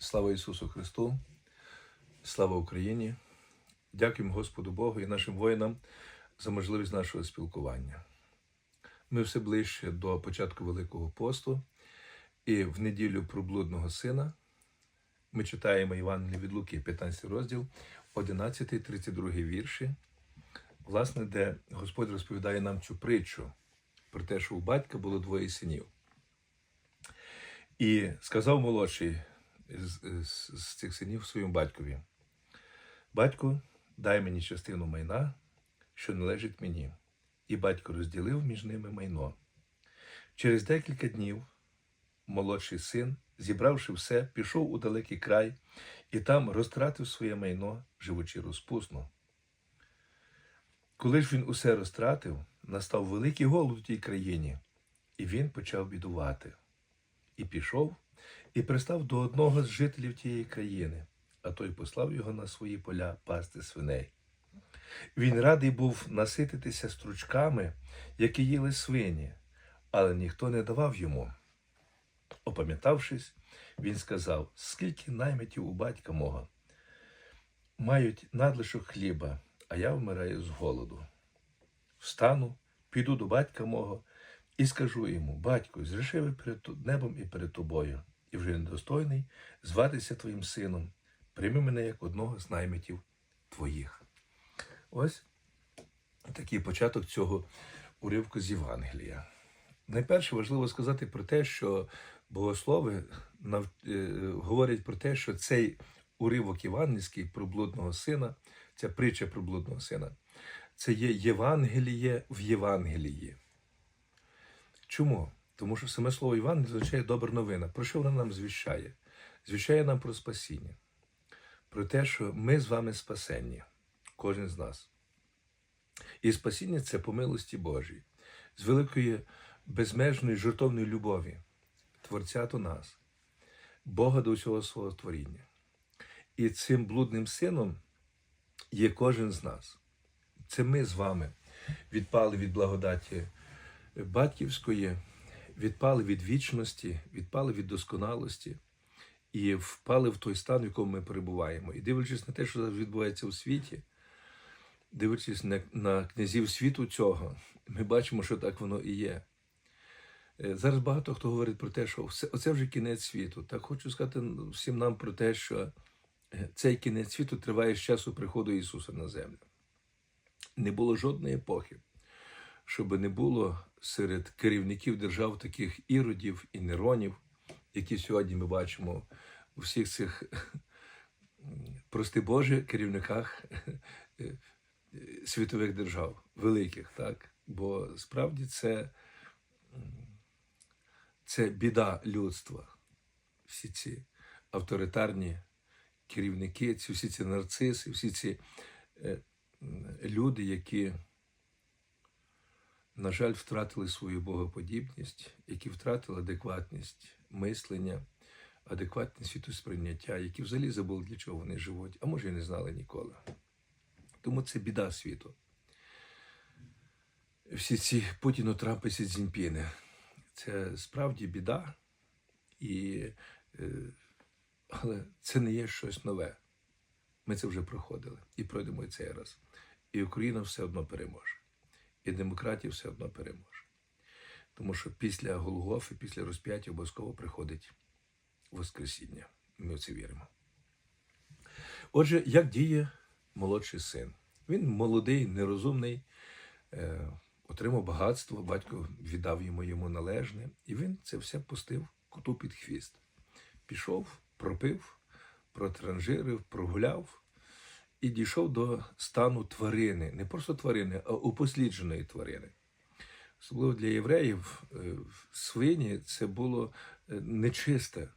Слава Ісусу Христу, слава Україні! Дякуємо Господу Богу і нашим воїнам за можливість нашого спілкування. Ми все ближче до початку Великого посту, і в неділю про блудного сина ми читаємо Євангеліє від Луки, 15 розділ, 11, 32 вірші, власне, де Господь розповідає нам цю притчу про те, що у батька було двоє синів. І сказав молодший з, з, з цих синів своєму батькові: Батьку, дай мені частину майна, що належить мені. І батько розділив між ними майно. Через декілька днів молодший син, зібравши все, пішов у далекий край і там розтратив своє майно, живучи розпусно. Коли ж він усе розтратив, настав великий голод у тій країні, і він почав бідувати. І пішов, і пристав до одного з жителів тієї країни, а той послав його на свої поля пасти свиней. Він радий був насититися стручками, які їли свині, але ніхто не давав йому. Опам'ятавшись, він сказав, скільки наймитів у батька мого мають надлишок хліба, а я вмираю з голоду. Встану, піду до батька мого і скажу йому: Батько, зрішив перед небом і перед тобою, і вже недостойний зватися твоїм сином. Прийми мене як одного з наймитів твоїх. Ось такий початок цього уривку з Євангелія. Найперше важливо сказати про те, що богослови нав... е, говорять про те, що цей уривок євангельський про блудного сина, ця притча про блудного сина, це є Євангеліє в Євангелії. Чому? Тому що саме слово Євангеліє означає добра новина. Про що вона нам звіщає? Звіщає нам про спасіння, про те, що ми з вами спасенні, кожен з нас. І спасіння це по милості Божій, з великої безмежної жертовної любові, Творця до нас, Бога до усього свого творіння. І цим блудним сином є кожен з нас. Це ми з вами відпали від благодаті батьківської, відпали від вічності, відпали від досконалості і впали в той стан, в якому ми перебуваємо. І дивлячись на те, що зараз відбувається у світі, дивлячись на, на князів світу цього, ми бачимо, що так воно і є. Е, Зараз багато хто говорить про те, що все, оце вже кінець світу. Так хочу сказати всім нам про те, що е, цей кінець світу триває з часу приходу Ісуса на землю. Не було жодної епохи, щоб не було серед керівників держав таких іродів і неронів, які сьогодні ми бачимо у всіх цих, прости Боже, керівниках е, світових держав, великих, так? Бо справді це, це біда людства. Всі ці авторитарні керівники, ці всі ці нарциси, всі ці е, люди, які, на жаль, втратили свою богоподібність, які втратили адекватність мислення, адекватність світосприйняття, які взагалі забули, для чого вони живуть, а може і не знали ніколи. Тому це біда світу. Всі ці Путіну, Трампи, Сі. Це справді біда, і, е, але це не є щось нове. Ми це вже проходили і пройдемо і цей раз. І Україна все одно переможе. І демократія все одно переможе. Тому що після Голгофи, після розп'яття обов'язково приходить Воскресіння. Ми в це віримо. Отже, як діє молодший син? Він молодий, нерозумний, е, отримав багатство, батько віддав йому йому належне, і він це все пустив коту під хвіст. Пішов, пропив, протранжирив, прогуляв і дійшов до стану тварини, не просто тварини, а упослідженої тварини. Особливо для євреїв е, свині це було е, нечисте.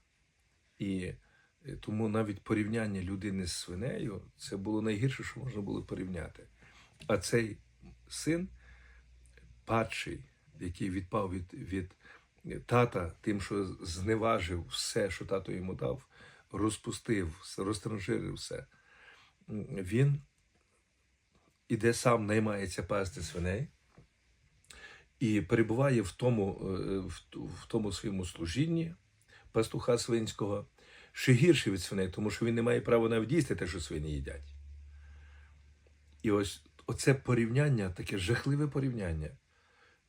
І е, тому навіть порівняння людини з свинею це було найгірше, що можна було порівняти. А цей син, падший, який відпав від, від тата, тим, що зневажив все, що тато йому дав, розпустив, розтранжирив все, він іде сам наймається пасти свиней і перебуває в тому, е, в, тому своєму служінні пастуха свинського, ще гірше від свиней, тому що він не має права навіть їсти те, що свині їдять. І ось оце порівняння, таке жахливе порівняння,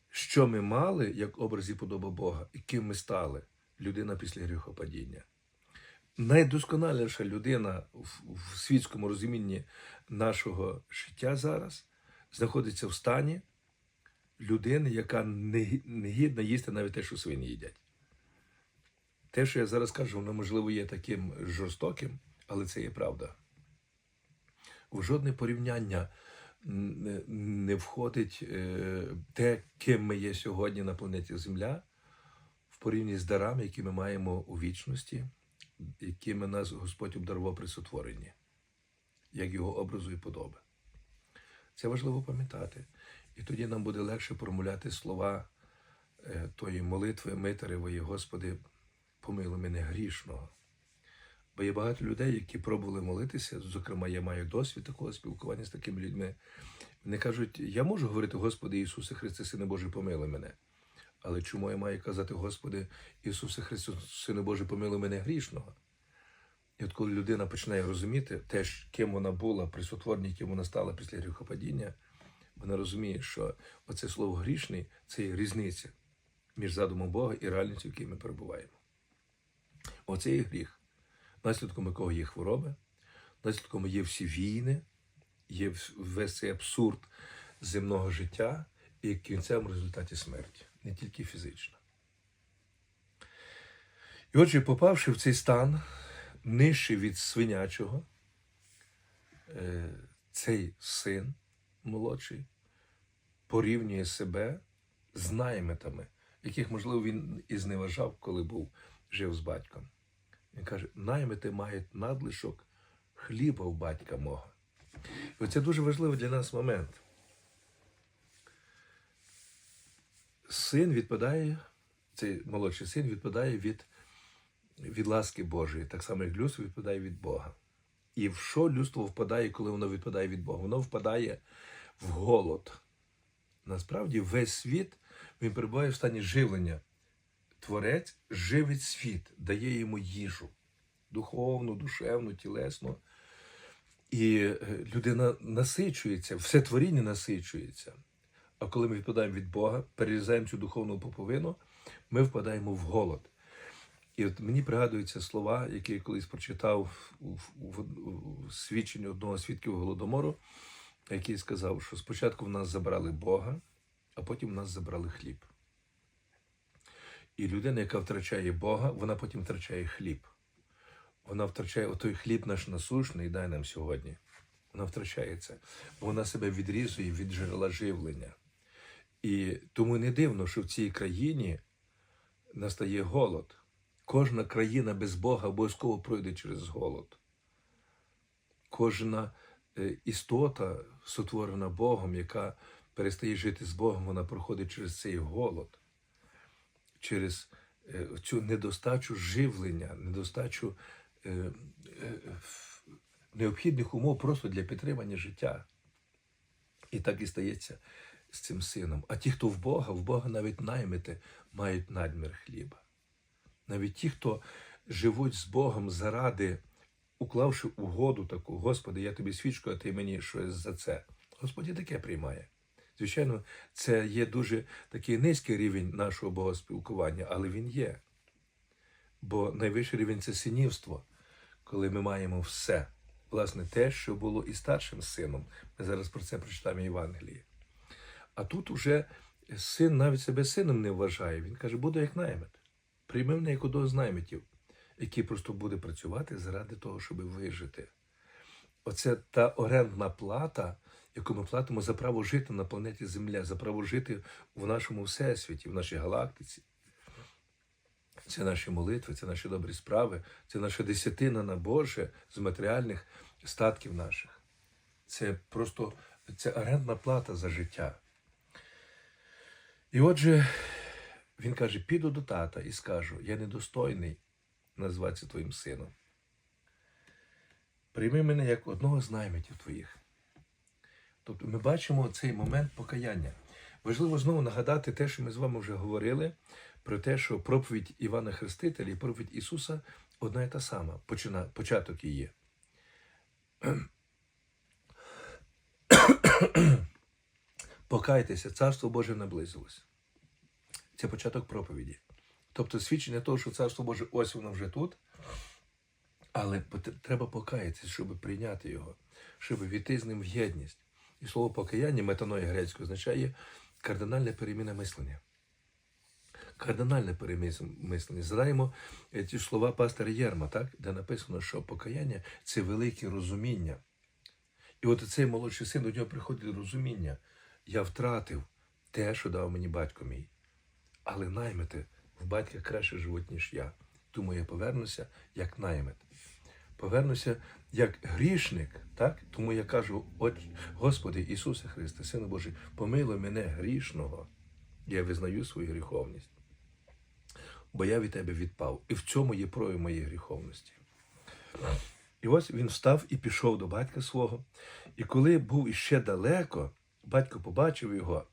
що ми мали як образ і подоба Бога, і ким ми стали, людина після гріхопадіння. Найдосконаліша людина в, світському розумінні нашого життя зараз знаходиться в стані людини, яка не, гідна їсти навіть те, що свині їдять. Те, що я зараз кажу, воно, можливо, є таким жорстоким, але це є правда. В жодне порівняння не- входить е, те, ким ми є сьогодні на планеті Земля, в порівнянні з дарами, які ми маємо у вічності, якими нас Господь обдарував при сотворенні, як його образу і подоби. Це важливо пам'ятати. І тоді нам буде легше промовляти слова е, тої молитви Митаревої, Господи, помилуй мене грішного. Бо є багато людей, які пробували молитися. Зокрема, я маю досвід такого спілкування з такими людьми. Вони кажуть, я можу говорити, Господи Ісусе Христе, Сине Божий, помилуй мене. Але чому я маю казати, Господи, Ісусе Христе, Сине Божий, помилуй мене грішного? І от коли людина починає розуміти те, ким вона була при сотворенні, ким вона стала після гріхопадіння, вона розуміє, що оце слово грішний це є різниця між задумом Бога і реальністю, в якій ми перебуваємо. Оце є гріх, наслідком якого є хвороби, наслідком є всі війни, є весь цей абсурд земного життя і в кінцевому результаті смерті, не тільки фізична. І отже, попавши в цей стан, нижче від свинячого, е, цей син молодший порівнює себе з наймитами, яких, можливо, він і зневажав, коли був жив з батьком. Він каже: наймити мають надлишок хліба у батька мого. І оце дуже важливий для нас момент. Син відпадає, цей молодший син відпадає від, від ласки Божої, так само як людство відпадає від Бога. І в що людство впадає, коли воно відпадає від Бога? Воно впадає в голод. Насправді весь світ він перебуває в стані живлення. Творець живить світ, дає йому їжу духовну, душевну, тілесну. І е, людина насичується, все творіння насичується. А коли ми відпадаємо від Бога, перерізаємо цю духовну поповину, ми впадаємо в голод. І от мені пригадуються слова, які я колись прочитав у, свідченні одного свідків голодомору, який сказав, що спочатку в нас забрали Бога, а потім в нас забрали хліб. І людина, яка втрачає Бога, вона потім втрачає хліб. Вона втрачає отой хліб наш насушний, дай нам сьогодні. Вона втрачає це, бо вона себе відрізує від джерела живлення. І тому не дивно, що в цій країні настає голод. Кожна країна без Бога обов'язково пройде через голод. Кожна е, істота, сотворена Богом, яка перестає жити з Богом, вона проходить через цей голод, через е, цю недостачу живлення, недостачу е, необхідних умов просто для підтримання життя. І так і стається з цим сином. А ті, хто в Бога, в Бога навіть наймити мають надмір хліба. Навіть ті, хто живуть з Богом заради, уклавши угоду таку, Господи, я тобі свідчу, а ти мені щось за це. Господь і таке приймає. Звичайно, це є дуже такий низький рівень нашого богоспілкування, але він є. Бо найвищий рівень це синівство, коли ми маємо все. Власне, те, що було і старшим сином. Ми зараз про це прочитаємо в Євангелії. А тут уже син навіть себе сином не вважає. Він каже, буду як наймит. Прийми мене як одного з наймитів, який просто буде працювати заради того, щоб вижити. Оце та орендна плата, яку ми платимо за право жити на планеті Земля, за право жити в нашому всесвіті, в нашій галактиці. Це наші молитви, це наші добрі справи, це наша десятина на Боже з матеріальних статків наших. Це просто це орендна плата за життя. І отже, він каже: піду до тата і скажу: я недостойний назватися твоїм сином. Прийми мене як одного з наймитів твоїх. Тобто ми бачимо цей момент покаяння. Важливо знову нагадати те, що ми з вами вже говорили, про те, що проповідь Івана Хрестителя і проповідь Ісуса одна і та сама, почина, початок її. Покайтеся, царство Боже наблизилось. Це початок проповіді. Тобто свідчення того, що царство Боже ось воно вже тут, але треба покаятися, щоб прийняти його, щоб війти з ним в єдність. І слово покаяння, метаної грецькою, означає кардинальна переміна мислення. Кардинальне перемислення. Згадаємо е, ті слова пастора Єрма, так? де написано, що покаяння це велике розуміння. І от цей молодший син до нього приходить розуміння. Я втратив те, що дав мені батько мій. Але наймити в батька краще живуть, ніж я. Тому я повернуся як наймит. Повернуся як грішник, так? Тому я кажу, Господи Ісусе Христе, Сину Божий, помилуй мене грішного. Я визнаю свою гріховність. Бо я від тебе відпав. І в цьому є прояв моєї гріховності. І ось він встав і пішов до батька свого. І коли був іще далеко, батько побачив його,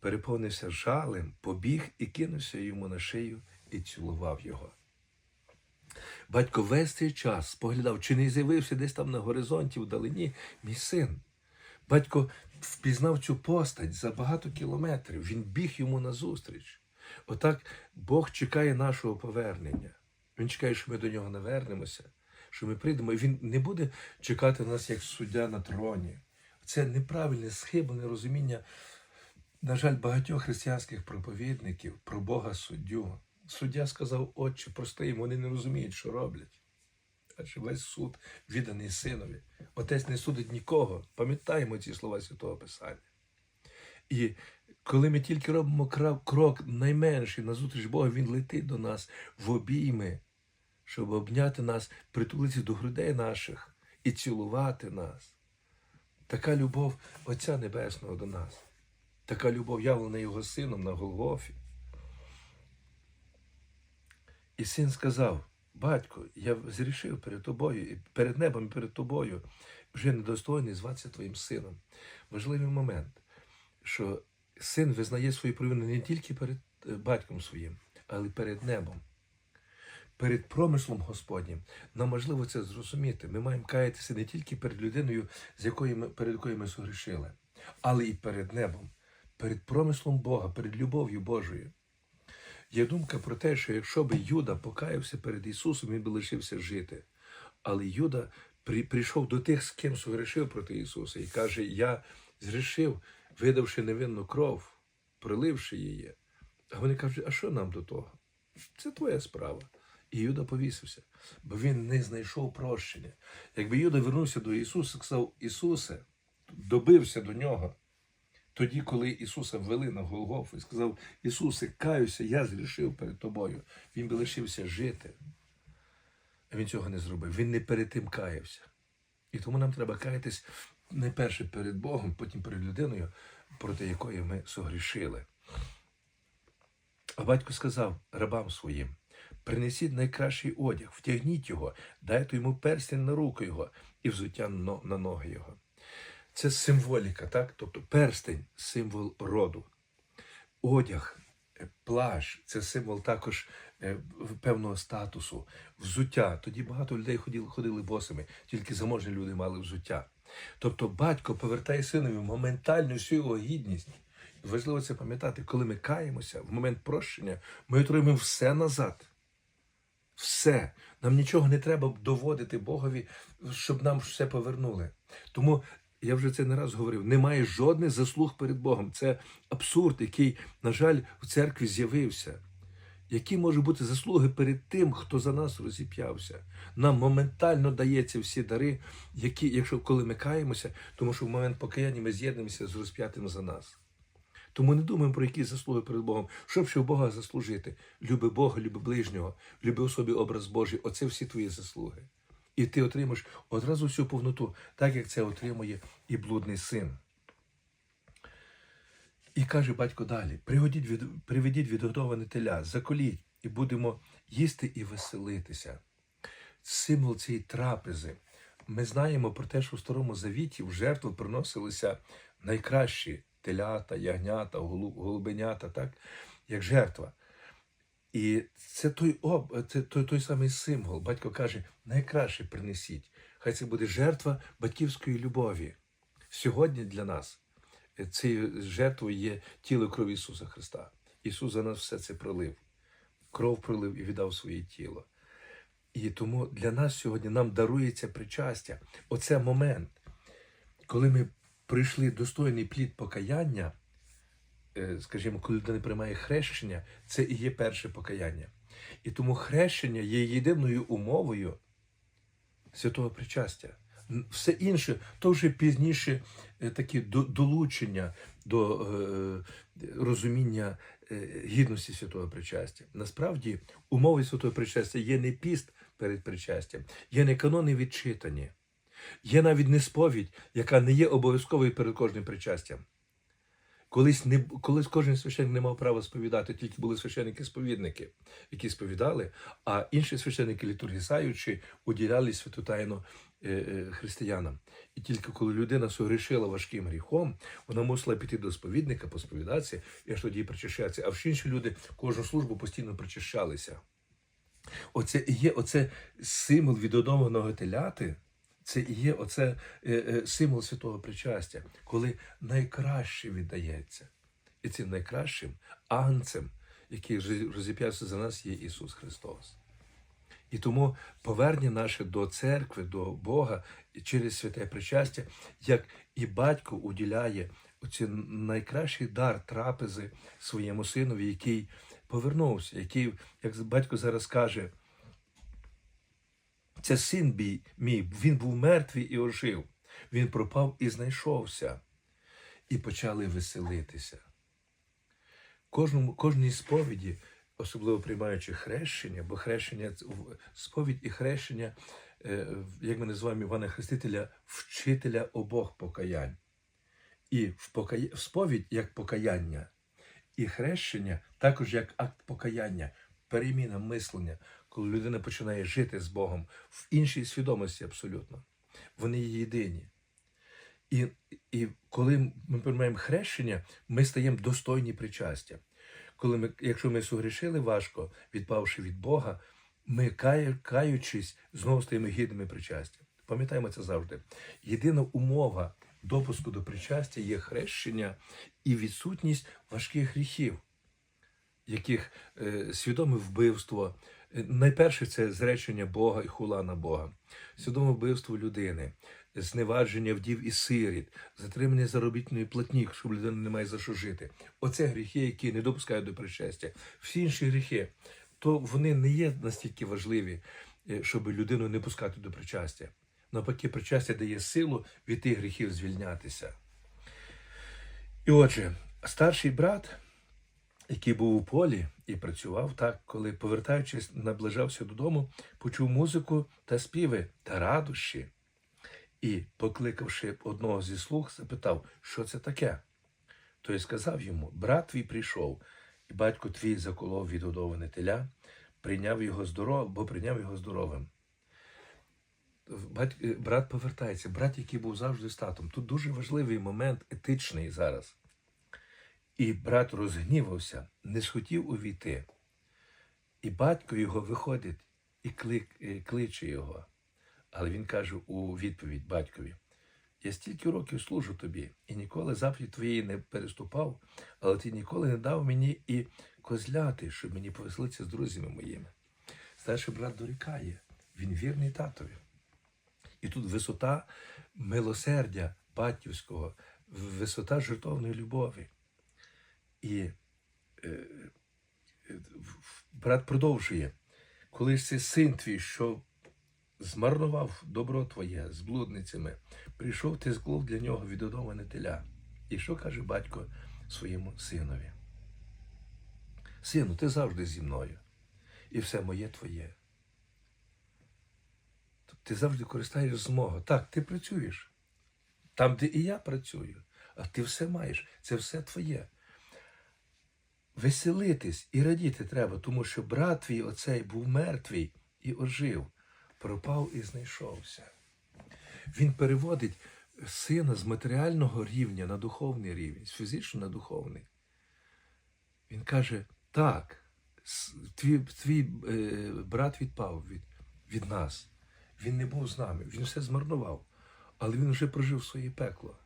переповнився жалем, побіг і кинувся йому на шию і цілував його. Батько весь цей час споглядав, чи не з'явився десь там на горизонті вдалині мій син. Батько впізнав цю постать за багато кілометрів. Він біг йому назустріч. Отак Бог чекає нашого повернення. Він чекає, що ми до нього навернемося, що ми прийдемо. І він не буде чекати нас як суддя на троні. Це неправильне, схиблене розуміння, на жаль, багатьох християнських проповідників про Бога суддю. Суддя сказав, Отче, прости їм, вони не розуміють, що роблять. Адже весь суд відданий синові. Отець не судить нікого. Пам'ятаємо ці слова Святого Писання. І коли ми тільки робимо крок найменший назустріч Бога, Він летить до нас в обійми, щоб обняти нас, притулитися до грудей наших і цілувати нас. Така любов Отця Небесного до нас, така любов явлена Його сином на Голгофі. І син сказав: Батько, я зрішив перед тобою, перед небом і перед тобою, вже недостойний зватися твоїм сином. Важливий момент, що син визнає свою провину не тільки перед е, батьком своїм, але й перед небом. Перед промислом Господнім нам важливо це зрозуміти. Ми маємо каятися не тільки перед людиною, з якою ми, перед якою ми согрішили, але і перед небом, перед промислом Бога, перед любов'ю Божою. Є думка про те, що якщо би Юда покаявся перед Ісусом, він би лишився жити. Але Юда при, прийшов до тих, з ким согрішив проти Ісуса, і каже: Я згрішив, видавши невинну кров, проливши її. А вони кажуть, а що нам до того? Це твоя справа. І Юда повісився, бо він не знайшов прощення. Якби Юда вернувся до Ісуса, сказав, Ісусе, добився до нього. Тоді, коли Ісуса ввели на Голгофу і сказав, Ісусе, каюся, я зрішив перед тобою, він би лишився жити. А він цього не зробив. Він не перед тим каявся. І тому нам треба каятись найперше перед Богом, потім перед людиною, проти якої ми согрішили. А батько сказав рабам своїм: принесіть найкращий одяг, втягніть його, дайте йому перстень на руку його і взуття на ноги його. Це символіка, так? Тобто перстень символ роду. Одяг, е, плащ це символ також е, певного статусу, взуття. Тоді багато людей ходили, ходили босими, тільки заможні люди мали взуття. Тобто батько повертає синові моментально всю його гідність. Важливо це пам'ятати, коли ми каємося, в момент прощення, ми отримуємо все назад. Все. Нам нічого не треба доводити Богові, щоб нам все повернули. Тому я вже це не раз говорив: немає жодних заслуг перед Богом. Це абсурд, який, на жаль, в церкві з'явився. Які можуть бути заслуги перед тим, хто за нас розіп'явся? Нам моментально дається всі дари, які, якщо коли ми каємося, тому що в момент покаяння ми з'єднуємося з розп'ятим за нас. Тому не думаємо про які заслуги перед Богом. Щоб ще в Бога заслужити? Люби Бога, люби ближнього, люби у собі образ Божий. Оце всі твої заслуги. І ти отримаєш одразу всю повноту, так як це отримує і блудний син. І каже батько далі: приведіть відгодоване теля, заколіть, і будемо їсти і веселитися. Символ цієї трапези. Ми знаємо про те, що в Старому Завіті в жертву приносилися найкращі телята, ягнята, голубенята, так? як жертва. І це той об, це той, той самий символ. Батько каже: найкраще принесіть. Хай це буде жертва батьківської любові. Сьогодні для нас цією жертвою є тіло кров Ісуса Христа. Ісус за нас все це пролив. Кров пролив і віддав своє тіло. І тому для нас сьогодні нам дарується причастя. Оце момент, коли ми прийшли достойний плід покаяння, е, скажімо, коли людина приймає хрещення, це і є перше покаяння. І тому хрещення є єдиною умовою святого причастя. Все інше, то вже пізніше е, такі долучення до е, розуміння гідності святого причастя. Насправді, умови святого причастя є не піст перед причастям, є не канони відчитані, є навіть не сповідь, яка не є обов'язковою перед кожним причастям. Колись не колись кожен священник не мав права сповідати, тільки були священники-сповідники, які сповідали, а інші священники, літургісаючи, уділяли святу тайну е, е, християнам. І тільки коли людина согрішила важким гріхом, вона мусила піти до сповідника, посповідатися і аж тоді причащатися. А всі інші люди кожну службу постійно причащалися. Оце і є оце символ відодоманого теляти. Це і є оце е, е, символ святого причастя, коли найкраще віддається. І цим найкращим агнцем, який розіп'явся за нас, є Ісус Христос. І тому повернення наше до церкви, до Бога через святе причастя, як і батько уділяє оці найкращий дар трапези своєму синові, який повернувся, який, як батько зараз каже, це син мій, він був мертвий і ожив. Він пропав і знайшовся. І почали веселитися. Кожному, кожній сповіді, особливо приймаючи хрещення, бо хрещення сповідь і хрещення, е, як ми називаємо Івана Хрестителя, вчителя обох покаянь. І в, покая... сповідь як покаяння, і хрещення також як акт покаяння, переміна мислення, коли людина починає жити з Богом в іншій свідомості абсолютно. Вони є єдині. І, і коли ми приймаємо хрещення, ми стаємо достойні причастя. Коли ми, якщо ми согрішили важко, відпавши від Бога, ми кая- каючись, знову стаємо гідними причастя. Пам'ятаємо це завжди. Єдина умова допуску до причастя є хрещення і відсутність важких гріхів, яких е, свідоме вбивство. Найперше це зречення Бога і хула на Бога, свідоме вбивство людини, зневадження вдів і сиріт, затримання заробітної платні, щоб людина не має за що жити. Оце гріхи, які не допускають до причастя. Всі інші гріхи, то вони не є настільки важливі, е, щоб людину не пускати до причастя. Навпаки, причастя дає силу від тих гріхів звільнятися. І отже, старший брат, який був у полі і працював так, коли, повертаючись, наближався додому, почув музику та співи та радощі. І, покликавши одного зі слуг, запитав, що це таке. Той сказав йому: брат твій прийшов, і батько твій заколов відгодоване теля, прийняв його здоров... бо прийняв його здоровим. Брат повертається, брат, який був завжди з татом. Тут дуже важливий момент етичний зараз. І брат розгнівався, не схотів увійти. І батько його виходить і клик... е, кличе його. Але він каже у відповідь батькові: Я стільки років служу тобі, і ніколи заповіді твоєї не переступав, але ти ніколи не дав мені і козляти, щоб мені повеселитися з друзями моїми. Старший брат дорікає, він вірний татові. І тут висота милосердя батьківського, висота жертовної любові. І е, е, брат продовжує, коли це син твій, що змарнував добро твоє з блудницями, прийшов ти зклов для нього відодоване теля. І що каже батько своєму синові? Сину, ти завжди зі мною, і все моє твоє. Ти завжди користаєш з мого. Так, ти працюєш. Там, де і я працюю, а ти все маєш, це все твоє. Веселитись і радіти треба, тому що брат твій оцей був мертвий і ожив, пропав і знайшовся. Він переводить сина з матеріального рівня на духовний рівень, з фізичного на духовний. Він каже: так, твій, твій е, брат відпав від, від нас. Він не був з нами, він все змарнував. Але він вже прожив своє пекло.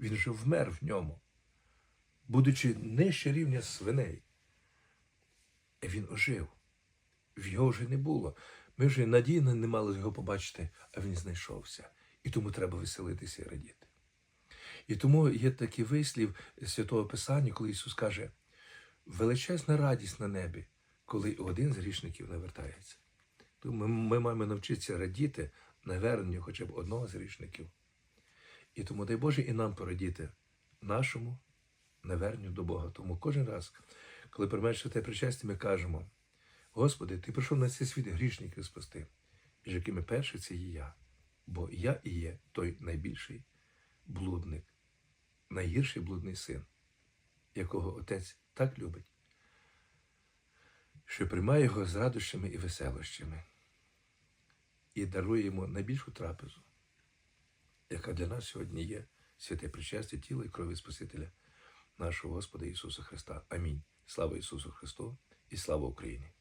Він вже вмер в ньому, будучи нижче рівня свиней. Він ожив. Його вже не було. Ми вже надії не мали його побачити, а він знайшовся. І тому треба веселитися і радіти. І тому є такий вислів Святого Писання, коли Ісус каже: величезна радість на небі, коли один з грішників навертається. Тому ми, ми маємо навчитися радіти наверненню хоча б одного з грішників. І тому дай Боже і нам порадіти нашому наверненню до Бога. Тому кожен раз, коли приймаєш те причастя, ми кажемо: Господи, Ти прийшов на цей світ грішників спасти, між якими перший це є я. Бо я і є той найбільший блудник, найгірший блудний син, якого Отець так любить, що приймає його з радощами і веселощами і дарує йому найбільшу трапезу, яка для нас сьогодні є святе причастя тіла і крові Спасителя, нашого Господа Ісуса Христа. Амінь. Слава Ісусу Христу і слава Україні!